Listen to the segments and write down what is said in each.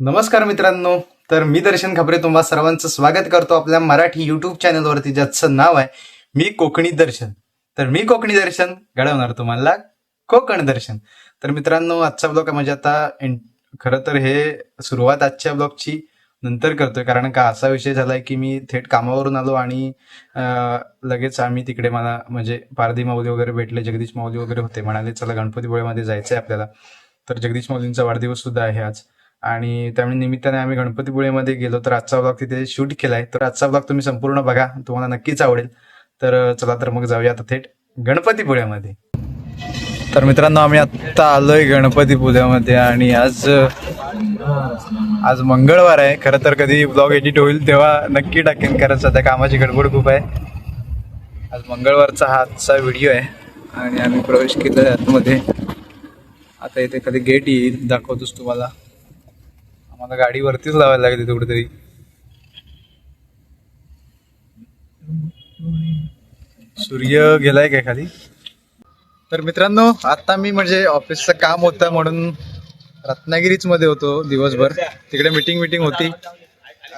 नमस्कार मित्रांनो. तर मी दर्शन खबरे तुम्हा सर्वांचं स्वागत करतो आपल्या मराठी युट्यूब चॅनलवरती ज्याचं नाव आहे मी कोकणी दर्शन. तर मी कोकणी दर्शन घडवणार तुम्हाला कोकण दर्शन. तर मित्रांनो आजचा ब्लॉग म्हणजे आता एन- खरं तर हे सुरुवात आजच्या ब्लॉगची नंतर करतोय कारण का असा विषय झालाय की मी थेट कामावरून आलो आणि लगेच आम्ही तिकडे मला म्हणजे पारधी माऊली वगैरे भेटले जगदीश माऊली वगैरे होते म्हणाले चला गणपतीपुळेमध्ये जायचंय आपल्याला. तर जगदीश माऊलींचा वाढदिवस सुद्धा आहे आज. आणि त्यामुळे निमित्ताने आम्ही गणपतीपुळेमध्ये गेलो. तर आजचा ब्लॉग तिथे शूट केलाय. तर आजचा ब्लॉग तुम्ही संपूर्ण बघा. तुम्हाला नक्कीच आवडेल. तर चला तर मग जाऊया आता थेट गणपतीपुळ्यामध्ये तर मित्रांनो आम्ही आत्ता आलोय गणपतीपुळ्यामध्ये आणि आज आज मंगळवार आहे. खरं तर कधी ब्लॉग एडिट होईल तेव्हा नक्की टाकेन. कारण सध्या कामाची गडबड खूप आहे. आज मंगळवारचा हा आजचा व्हिडिओ आहे. आणि आम्ही प्रवेश केला आतमध्ये. आता इथे खाली गेट येईल. दाखवतोच तुम्हाला. मला गाडी वरतीच लावायला लागली कुठेतरी. सूर्य गेलाय काय खाली? तर मित्रांनो आता मी म्हणजे ऑफिसचं काम होतं म्हणून रत्नागिरीच मध्ये होतो दिवसभर. तिकडे मीटिंग मिटिंग होती.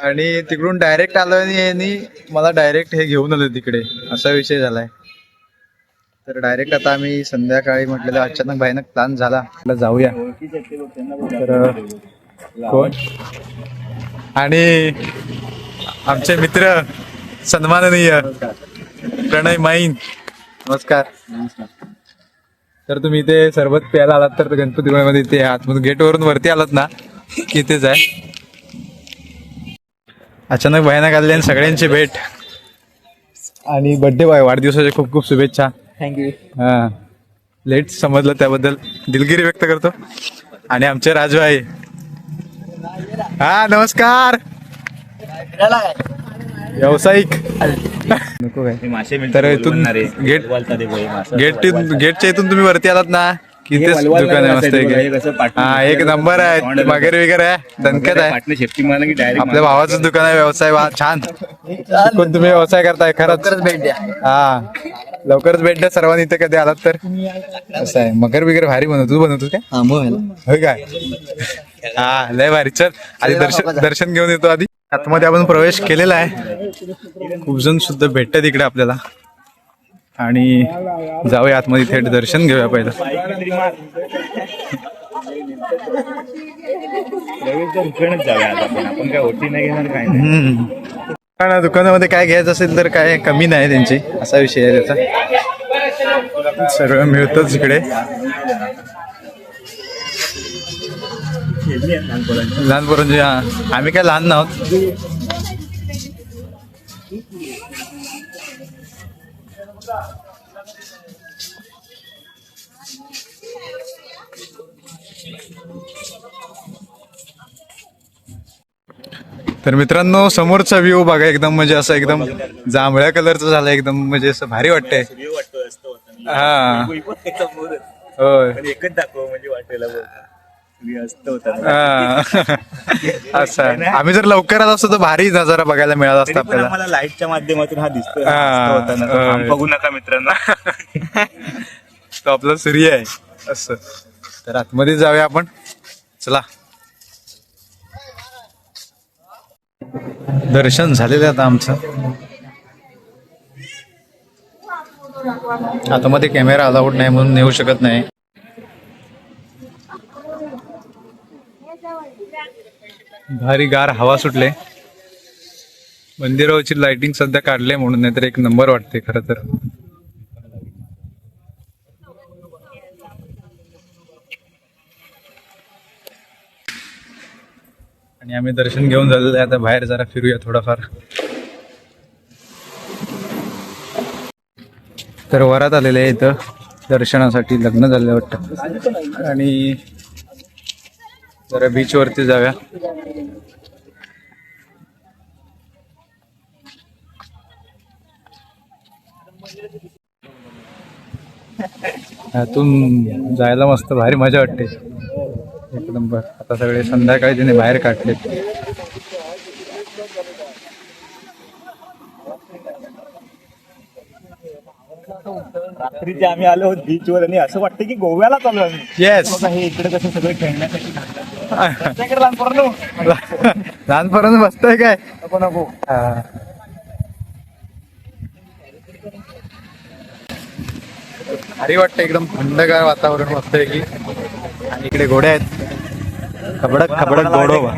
आणि तिकडून डायरेक्ट आलो आणि यांनी मला डायरेक्ट हे घेऊन आलं तिकडे. असा विषय झालाय. तर डायरेक्ट आता आम्ही संध्याकाळी म्हटलेलं अचानक भयानक प्लान झाला. जाऊया. तर कोण? आणि आमचे मित्र सन्माननीय प्रणय माईन. नमस्कार. तर तुम्ही इथे सरबत प्यायला आलात तर गणपतीपुळ्यामध्ये इथे आतमधून गेट वरून वरती आलात ना की इथेच आहे. अचानक भयानक आलेले आणि सगळ्यांची भेट. आणि बर्थडे बॉय वाढदिवसाच्या खूप खूप शुभेच्छा. थँक्यू हा. लेट समजलं त्याबद्दल. दिलगिरी व्यक्त करतो. आणि आमचे राजू आहे हा नमस्कार. व्यावसायिक. नको काय. मासे तर इथून गेट गेट गेटच्या इथून तुम्ही वरती आलात ना की तेच दुकान आहे मस्त एक. हा एक नंबर आहे. वगैरे वगैरे आहे. दणकत आहे. आपल्या भावाचं दुकान आहे व्यवसाय. छान. शिकून तुम्ही व्यवसाय करताय खरंच. भेट द्या. हा. लवकरच भेट द्या सर्वांनी इथे कधी आलात तर. असं आहे. मगर वगैरे भारी बनवतो तू बनवतो काय? हा मग होय काय हा लय भारी. चल आधी दर्शन दर्शन घेऊन येतो आधी. आतमध्ये आपण प्रवेश केलेला आहे. खूप जण सुद्धा भेटतात इकडे आपल्याला. आणि जाऊया आतमध्ये थेट दर्शन घेऊया पहिलं. जाऊया आपण. काय ओटी नाही घेणार काय नाही दुकानामध्ये काय घ्यायचं असेल तर काय कमी नाही त्यांची असा विषय आहे त्याचा. सगळं मिळतच इकडे. लहान पोरांची हा. आम्ही काय लहान नाहोत तर मित्रांनो समोरचा व्ह्यू बघा एकदम म्हणजे असं एकदम जांभळ्या कलरचं झालं एकदम म्हणजे असं भारी वाटतंय. हा. एकच दाखव म्हणजे हा. असं. आम्ही जर लवकर आलो असतो तर भारी नजारा बघायला मिळाला असता आपल्याला. लाईटच्या माध्यमातून हा. आम बघू नका मित्रांनो. तो आपला सूर्य आहे. असं. तर आतमध्ये जाऊया आपण. चला. दर्शन झालेलं आता आमचं. आतमध्ये कॅमेरा अलाउड नाही म्हणून नेऊ शकत नाही. भारी गार हवा सुटले. मंदिरावरची लाइटिंग सध्या काढले म्हणून नाहीतर एक नंबर वाटते खरं तर. आणि आम्ही दर्शन घेऊन झालेलं आहे. आता बाहेर जरा फिरूया थोडाफार. तर वरात आलेले आहे इथं. दर्शनासाठी लग्न झालेलं वाटतं. आणि जरा बीच वरती जाऊया. ह्यातून जायला मस्त भारी मजा वाटते. एक नंबर आता सगळे संध्याकाळी तिने बाहेर काढले. रात्रीचे आम्ही आलो बीचवर आणि असं वाटतं की गोव्याला चालू आम्ही येस बघा हे इकडे कसं सगळं खेळण्यासाठी घातलं लहानपर्यंत बसतोय काय? नको नको. भारी वाटतं एकदम थंडगार वातावरण मस्त आहे की. इकडे घोडे आहेत. खबडक खबडक गोडोबा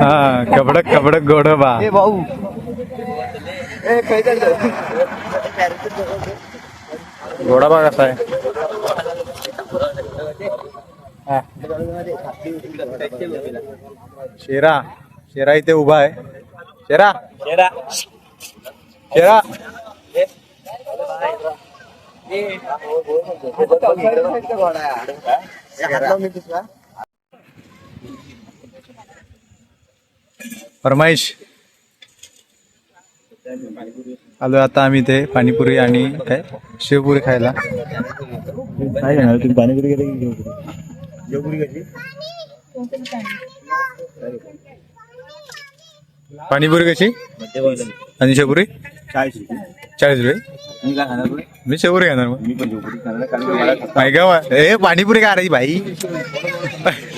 हा खबडक खबडक गोडोबा भाऊ. घोडाबा कसा आहे? हा. शेरा शेरा इथे उभा आहे. शेरा. शेरा. फरमाईश आलो आता आम्ही इथे पाणीपुरी आणि काय? शेवपुरी खायला. काय घेणार? तुम्ही पाणीपुरी गेले की कशी? पाणीपुरी कशी? आणि शेवपुरी? काय चाळीस रुपये. मी काय खाणार पुढे? मी शेवपुरी घेणार मग. मी पण खाणार कारण की मला? ए पाणीपुरी का रे भाई.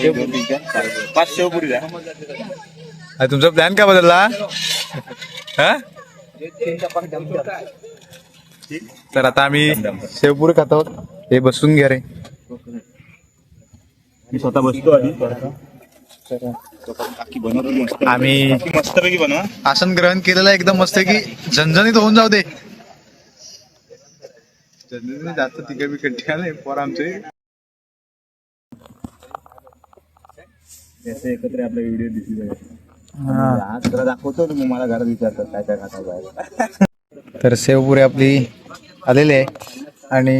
शेवपुरी द्या. पाच शेवपुरी द्या. अरे तुमचा प्लॅन का बदलला? हा? तर आता आम्ही शेवपुरी खातो हे बसून घ्या रे. मी स्वतः बसतो आधी. काकी बनवतो मस्त आम्ही काकी मस्तपैकी बनवा. आसन ग्रहण केलेलं आहे एकदम मस्त की झणझणीत होऊन जाऊ दे. झणझणीत जास्त तिकडे बिकट आले पोर आमचे. एकत्र आपला व्हिडिओ दिसले आज जरा दाखवतो मला घरात विचारतात काय काय खाता बाहेर. तर शेवपुरी आपली आलेली आहे. आणि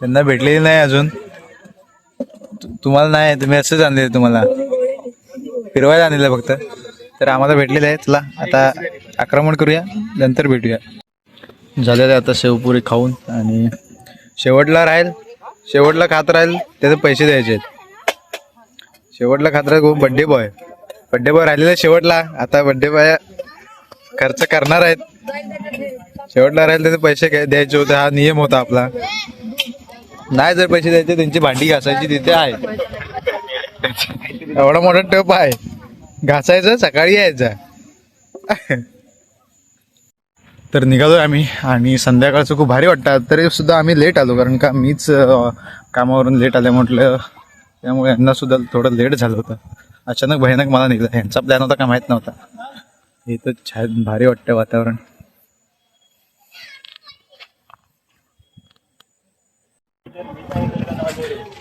त्यांना भेटलेली नाही अजून. तु- तुम्हाला नाही तुम्ही असंच आणलेलं तुम्हाला. फिरवायला आणलेलं फक्त. तर आम्हाला भेटलेलं आहे चला आता आक्रमण करूया नंतर भेटूया. झालेलं आहे आता शेवपुरी खाऊन आणि शेवटला राहील शेवटला खात राहील त्याचे पैसे द्यायचे आहेत. शेवटला खात राहील बड्डे बॉय बड्डे बॉय राहिलेला शेवटला. आता बड्डे बॉय खर्च करणार आहेत. शेवटला राहील त्याचे पैसे काय द्यायचे होते. हा नियम होता आपला. नाही जर पैसे द्यायचे त्यांची भांडी घासायची तिथे आहे. एवढा मोठा टप आहे. घासायचं सकाळी यायचं. तर निघालोय आम्ही आणि संध्याकाळचं खूप भारी वाटतं. तरी सुद्धा आम्ही लेट आलो कारण का मीच कामावरून लेट आले म्हटलं त्यामुळे यांना सुद्धा थोडं लेट झालं होतं. अचानक भयानक मला निघलं. यांचा प्लॅन होता का माहीत नव्हता. हे तर छान भारी वाटतं वातावरण.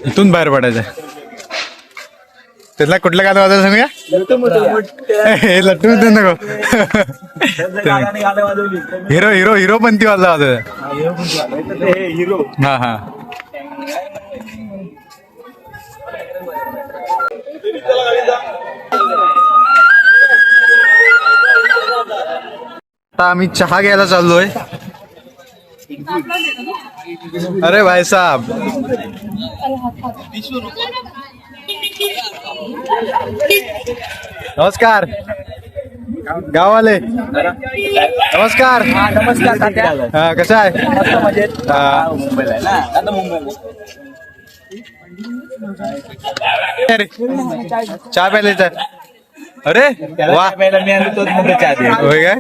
इथून बाहेर पडायचं त्याला कुठलं गाणं वाजायला सांगूया? हे लट्टू देऊ नको. हिरो हिरो हिरो पण ती वाजला. वाजायचा हिरो. हा हा. आता आम्ही चहा घ्यायला चाललोय. अरे भाई साहब. नमस्कार. गावाले नमस्कार. नमस्कार हा कसा आहे? हा. अरे चहा प्यायला अरे वा. पहिला मी आणतो चहा होय काय?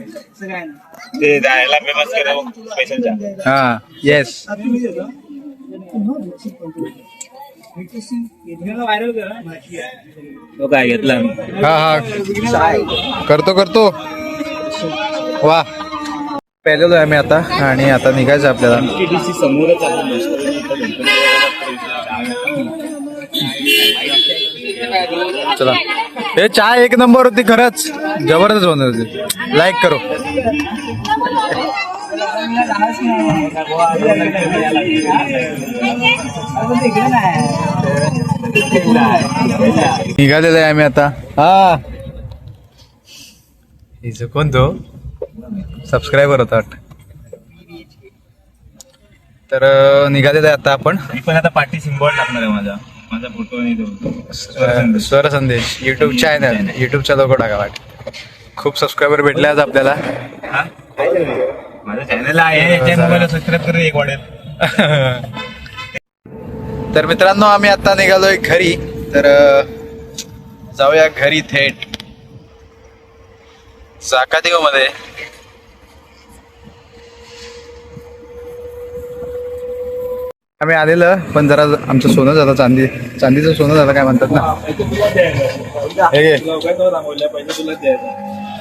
ते जायला फेमस केलं हा येस तो काय घेतला. हा हा. करतो करतो. वा. पेलेलो आहे मी आता आणि आता निघायचं आपल्याला. चला. हे चहा एक नंबर होती खरंच. जबरदस्त होणार होती. लाईक करो. निघालेलो आहे आम्ही आता. हा. हिचं कोण तो? सबस्क्रायबर होता वाटतं. तर निघालेलो आहे आता आपण. मी पण आता पाठी सिम्बॉल टाकणार आहे माझा. माझा फोटो आणि तो. स्वर संदेश. युट्यूब चॅनल युट्यूबचा लोगो टाका वाट. खूप सबस्क्रायबर भेटले आज आपल्याला. हा? चॅनल आहे. त्या मोबाईलला सबस्क्राईब करून एक वाढेल. तर मित्रांनो आम्ही आता निघालोय घरी. तर जाऊया घरी थेट. जाकादेवमध्ये आम्ही आलेलं पण जरा आमचं सोनं झालं चांदी चांदीचं सोनं झालं काय म्हणतात ना? हे.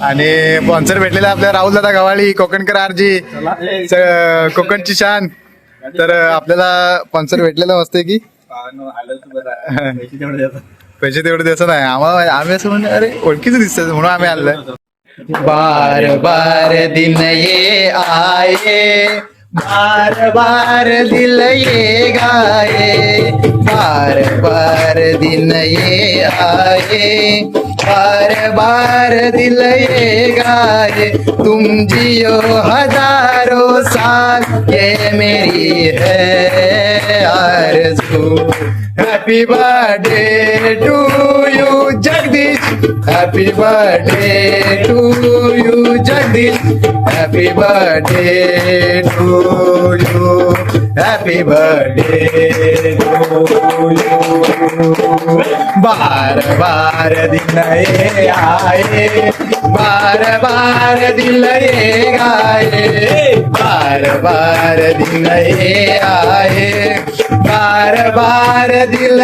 आणि स्पॉन्सर भेटलेला आपल्या राहुल दादा गवाळी कोकणकर आरजी स- कोकणची शान. तर आपल्याला स्पॉन्सर भेटलेला मस्त की? पैसे तेवढे द्यायचं नाही. आम्हाला आम्ही असं म्हणजे अरे ओळखीच दिसत म्हणून आम्ही आलोय बार बार दिन ये आए बार बार दिल ये गाए बार बार दिन ये आए बार बार दिल ये गाए तुम जियो हजारों साल ये मेरी है आरज़ू। Happy birthday to you Jagdish happy birthday to you Jagdish happy birthday to you happy birthday to you बार बार ये आए बार बार दिल गाए, बार बार ये आए, बार बार दिल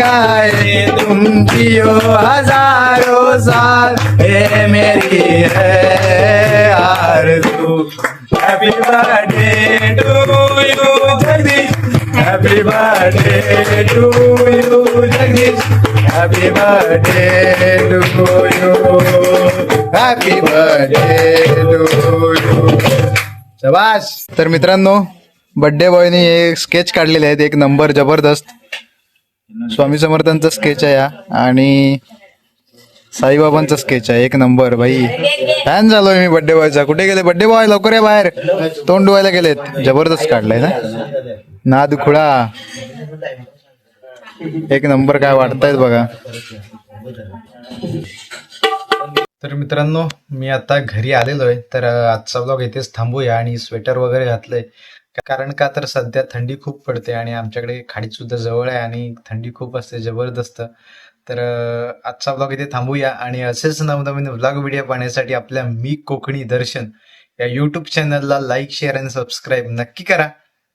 गाए, तुम जियो हज़ारों साल ये मेरी है आरज़ू, happy birthday Happy birthday to you, Jagdish. Happy birthday to you. Happy birthday to you. शबाश तर मित्रांनो बर्थडे बॉयने एक स्केच काढलेले आहेत. एक नंबर जबरदस्त. स्वामी समर्थांचा स्केच आहे हा. आणि साईबाबांचा स्केच आहे. एक नंबर भाई. फॅन झालोय मी बर्थडे बॉयचा कुठे गेले? बर्थडे बॉय लवकर या बाहेर. तोंड धुवायला गेलेत. जबरदस्त काढलाय ना. नाद खुळा. एक नंबर काय वाटतायत बघा. तर मित्रांनो मी आता घरी आलेलो आहे. तर आजचा ब्लॉग इथेच थांबूया आणि स्वेटर वगैरे घातलंय. कारण का तर सध्या थंडी खूप पडते आणि आमच्याकडे खाडी सुद्धा जवळ आहे आणि थंडी खूप असते जबरदस्त. तर आजचा ब्लॉग इथे थांबूया आणि असेच नवनवीन ब्लॉग व्हिडिओ पाहण्यासाठी आपल्या मी कोकणी दर्शन या युट्यूब चॅनलला लाईक शेअर आणि सबस्क्राईब नक्की करा.